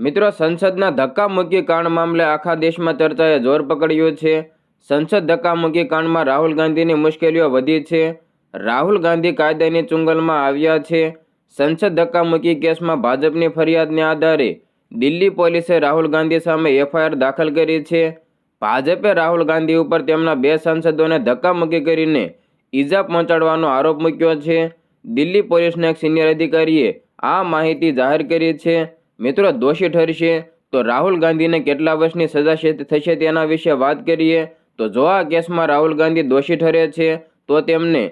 મિત્રો, સંસદના ધક્કામુક્કી કાંડ મામલે આખા દેશમાં ચર્ચાએ જોર પકડ્યું છે. સંસદ ધક્કામુક્કી કાંડમાં રાહુલ ગાંધીની મુશ્કેલીઓ વધી છે. રાહુલ ગાંધી કાયદાની ચુંગલમાં આવ્યા છે. સંસદ ધક્કામુક્કી કેસમાં ભાજપની ફરિયાદને આધારે દિલ્હી પોલીસે રાહુલ ગાંધી સામે એફઆઈઆર દાખલ કરી છે. ભાજપે રાહુલ ગાંધી ઉપર તેમના બે સાંસદોને ધક્કામુક્કી કરીને ઈજા પહોંચાડવાનો આરોપ મૂક્યો છે. દિલ્હી પોલીસના એક સિનિયર અધિકારીએ આ માહિતી જાહેર કરી છે. મિત્રો દોષી ઠરશે તો રાહુલ ગાંધીને કેટલા વર્ષની સજા થશે તેના વિશે વાત કરીએ. તો જો આ કેસમાં રાહુલ ગાંધી દોષી ઠરે છે, તો તેમને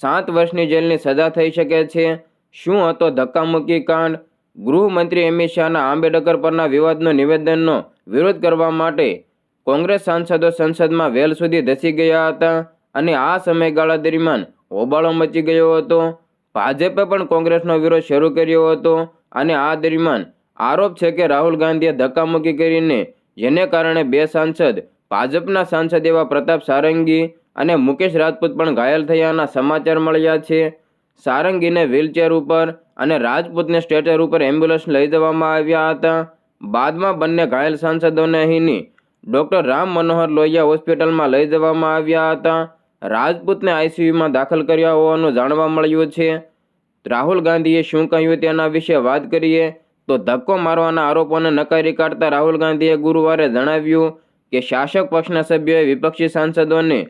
સાત વર્ષની જેલની સજા થઈ શકે છે. શું હતો ધક્કામુક્કી કાંડ? ગૃહમંત્રી અમિત શાહના આંબેડકર પરના વિવાદનો નિવેદનનો વિરોધ કરવા માટે કોંગ્રેસ સાંસદો સંસદમાં વેલ સુધી ધસી ગયા હતા અને આ સમયગાળા દરમિયાન હોબાળો મચી ગયો હતો. ભાજપે પણ કોંગ્રેસનો વિરોધ શરૂ કર્યો હતો અને આ દરમિયાન આરોપ છે કે રાહુલ ગાંધીએ ધક્કામુક્કી કરીને જેને કારણે બે સાંસદ, ભાજપના સાંસદ એવા પ્રતાપ સારંગી અને મુકેશ રાજપૂત પણ ઘાયલ થયાના સમાચાર મળ્યા છે. સારંગીને વ્હીલચેર ઉપર અને રાજપૂતને સ્ટેટર ઉપર એમ્બ્યુલન્સ લઈ જવામાં આવ્યા હતા. બાદમાં બંને ઘાયલ સાંસદોને અહીંની ડૉક્ટર રામ મનોહર લોહિયા હોસ્પિટલમાં લઈ જવામાં આવ્યા હતા. રાજપૂતને આઈસીયુમાં દાખલ કર્યા હોવાનું જાણવા મળ્યું છે. રાહુલ ગાંધીએ શું કહ્યું તેના વિશે વાત કરીએ. તો ધક્કો મારવાના આરોપોને નકારી કાઢતા રાહુલ ગાંધીએ ગુરુવારે જણાવ્યું કે શાસક પક્ષના સભ્યોએ વિપક્ષી સાંસદોને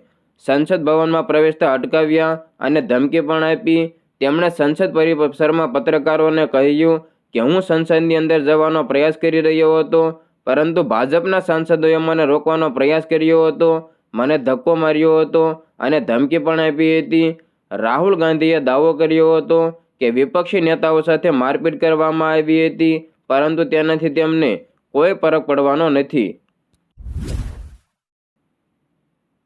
સંસદ ભવનમાં પ્રવેશતા અટકાવ્યા અને ધમકી પણ આપી. તેમણે સંસદ પરિસરમાં પત્રકારોને કહ્યું કે હું સંસદની અંદર જવાનો પ્રયાસ કરી રહ્યો હતો, પરંતુ ભાજપના સાંસદોએ મને રોકવાનો પ્રયાસ કર્યો હતો, મને ધક્કો માર્યો હતો અને ધમકી પણ આપી હતી. રાહુલ ગાંધીએ દાવો કર્યો હતો કે વિપક્ષી નેતાઓ સાથે મારપીટ કરવામાં આવી હતી, પરંતુ તેનાથી તેમને કોઈ ફરક પડવાનો નથી.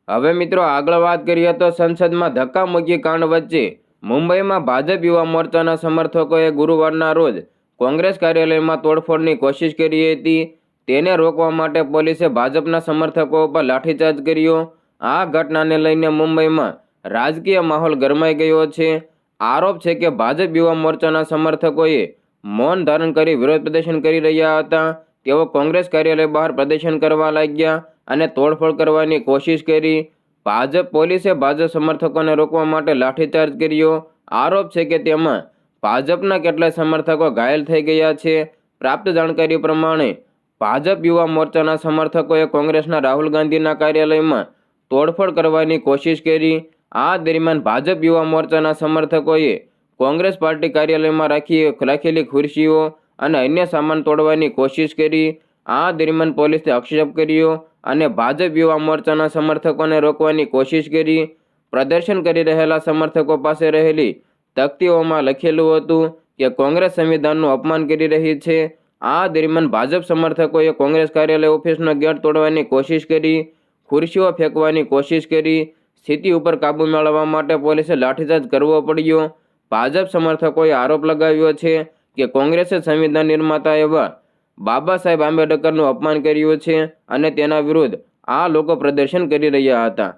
હવે મિત્રો આગળ વાત કરીએ તો સંસદમાં ધક્કામુક્કી કાંડ વચ્ચે મુંબઈમાં ભાજપ યુવા મોરચાના સમર્થકોએ ગુરુવારના રોજ કોંગ્રેસ કાર્યાલયમાં તોડફોડની કોશિશ કરી હતી. તેને રોકવા માટે પોલીસે ભાજપના સમર્થકો ઉપર લાઠીચાર્જ કર્યો. આ ઘટનાને લઈને મુંબઈમાં રાજકીય માહોલ ગરમાઈ ગયો છે. આરોપ છે કે ભાજપ યુવા મોરચાના સમર્થકોએ મૌન ધારણ કરી વિરોધ પ્રદર્શન કરી રહ્યા હતા. તેઓ કોંગ્રેસ કાર્યાલય બહાર પ્રદર્શન કરવા લાગ્યા અને તોડફોડ કરવાની કોશિશ કરી. ભાજપ પોલીસે ભાજપ સમર્થકોને રોકવા માટે લાઠીચાર્જ કર્યો. આરોપ છે કે તેમાં ભાજપના કેટલાય સમર્થકો ઘાયલ થઈ ગયા છે. પ્રાપ્ત જાણકારી પ્રમાણે ભાજપ યુવા મોરચાના સમર્થકોએ કોંગ્રેસના રાહુલ ગાંધીના કાર્યાલયમાં તોડફોડ કરવાની કોશિશ કરી. આ દરમિયાન ભાજપ યુવા મોરચાના સમર્થકોએ કોંગ્રેસ પાર્ટી કાર્યાલયમાં રાખી રાખેલી ખુરશીઓ અને અન્ય સામાન તોડવાની કોશિશ કરી. આ દરમિયાન પોલીસે આક્ષેપ કર્યો અને ભાજપ યુવા મોરચાના સમર્થકોને રોકવાની કોશિશ કરી. પ્રદર્શન કરી રહેલા સમર્થકો પાસે રહેલી તકતીઓમાં લખેલું હતું કે કોંગ્રેસ સંવિધાનનું અપમાન કરી રહી છે. આ દરમિયાન ભાજપ સમર્થકોએ કોંગ્રેસ કાર્યાલય ઓફિસનો ગેટ તોડવાની કોશિશ કરી, ખુરશીઓ ફેંકવાની કોશિશ કરી સ્થિતિ ઉપર કાબૂ મેળવવા માટે પોલીસે લાઠીચાર્જ કરવો પડ્યો. ભાજપ સમર્થકોએ આરોપ લગાવ્યો છે કે કોંગ્રેસે સંવિધાન નિર્માતા એવા બાબા સાહેબ આંબેડકરનું અપમાન કર્યું છે અને તેના વિરુદ્ધ આ લોકો પ્રદર્શન કરી રહ્યા હતા.